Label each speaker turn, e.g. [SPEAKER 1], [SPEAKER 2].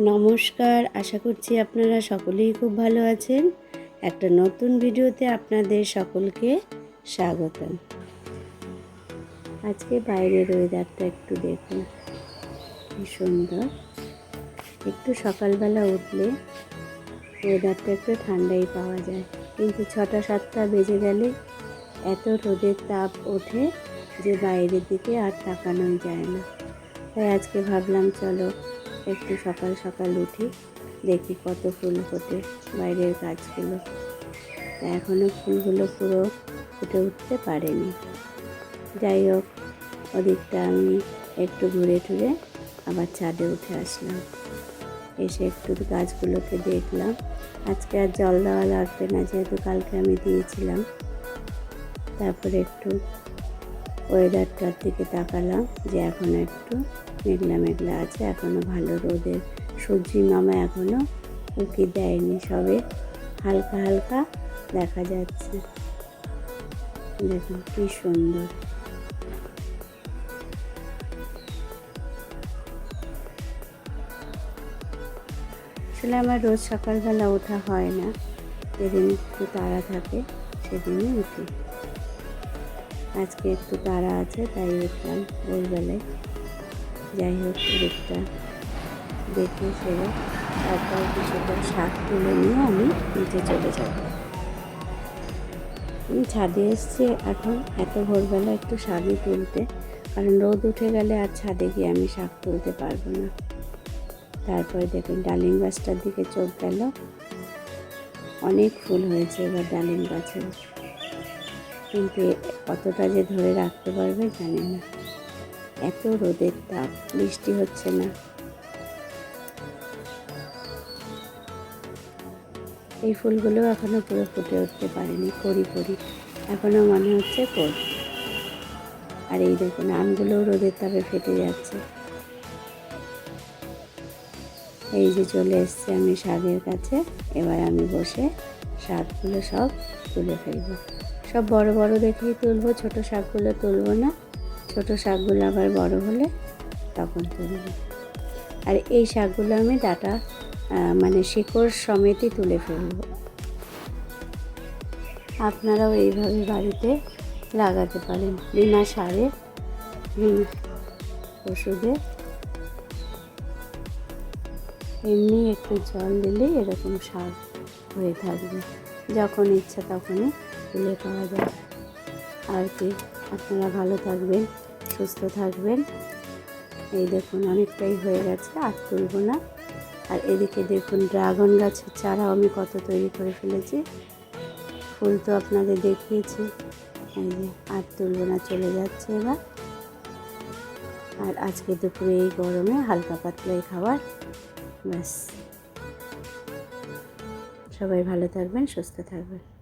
[SPEAKER 1] নমস্কার। আশা করছি আপনারা সকলেই খুব ভালো আছেন। একটা নতুন ভিডিওতে আপনাদের সকলকে স্বাগতম। আজকে বাইরের ওয়েদারটা একটু দেখুন। কি সুন্দর। একটু সকালবেলা উঠলে ওয়েদারটা একটু ঠান্ডাই পাওয়া যায়। কিন্তু ছটা, সাতটা বেজে গেলে এত রোদের তাপ ওঠে যে বাইরের দিকে আর তাকানোই যায় না। তাই আজকে ভাবলাম, চলো একটু সকাল সকাল উঠি, দেখি কত ফুল ফোটে বাইরের গাছগুলো। এখনও ফুলগুলো পুরো ফুটে উঠতে পারেনি। যাই হোক, ওদিকটা আমি একটু ঘুরে টুরে আবার ছাদে উঠে আসলাম। এসে একটু গাছগুলোকে দেখলাম। আজকে আর জল দেওয়া লাগবে না, যেহেতু কালকে আমি দিয়েছিলাম। তারপরে একটু ওয়েদারটার দিকে তাকালাম, যে এখন একটু মেঘলা মেঘলা আছে এখনও ভালো রোদের সবজি মামা এখনও উকি দেয়নি সবে। হালকা হালকা দেখা যাচ্ছে। দেখুন কি সুন্দর। আসলে আমার রোজ সকালবেলা ওঠা হয় না, যেদিন একটু তাড়া থাকে সেদিনই উঠি। আজকে একটু তাড়া আছে, তাই উঠলাম ভোরবেলায়। যাই হোক, দিকটা দেখে সেরে তারপর কিছুটা শাক তুলে নিয়ে আমি নিচে চলে যাব। আমি ছাদে এসছি এখন, এত ভোরবেলা একটু শাকই তুলতে, কারণ রোদ উঠে গেলে আর ছাদে গিয়ে আমি শাক তুলতে পারব না। তারপরে দেখুন, ডালিম গাছটার দিকে চোখ গেল। অনেক ফুল হয়েছে এবার ডালিম গাছে। কিন্তু কতটা যে ধরে রাখতে পারবে জানি না। এত রোদের তাপ বৃষ্টি হচ্ছে না। এই ফুলগুলো এখনও পুরো ফুটে উঠতে পারেনি করি করি এখনও মনে হচ্ছে কর আর এই দেখুন আমগুলোও রোদের তাপে ফেটে যাচ্ছে। এই যে চলে এসছে আমি শাকের কাছে, এবার আমি বসে শাকগুলো সব তুলে ফেলব। সব বড় বড় দেখেই তুলবো, ছোট শাকগুলো তুলবো না। ছোট শাকগুলো আবার বড় হলে তখন তুলব আর এই শাকগুলো আমি ডাটা মানে শিকড় সমেতই তুলে ফেলব। আপনারাও এইভাবে বাড়িতে লাগাতে পারেন বিনা সারে ওষুধে। এমনি একটু জল দিলেই এরকম শাক হয়ে থাকবে, যখন ইচ্ছা তখনই তুলে পাওয়া যায়। আর কি? আপনারা ভালো থাকবেন, সুস্থ থাকবেন। এই দেখুন অনেকটাই হয়ে গেছে, আর তুলব না। আর এদিকে দেখুন ড্রাগন গাছের চারাও আমি কত তৈরি করে ফেলেছি। ফুল তো আপনাদের দেখিয়েছি। এই যে আর তুলব না, চলে যাচ্ছে এবার। আর আজকে দুপুরে এই গরমে হালকা পাতলাই খাবার, ব্যাস। সবাই ভালো থাকবেন, সুস্থ থাকবেন।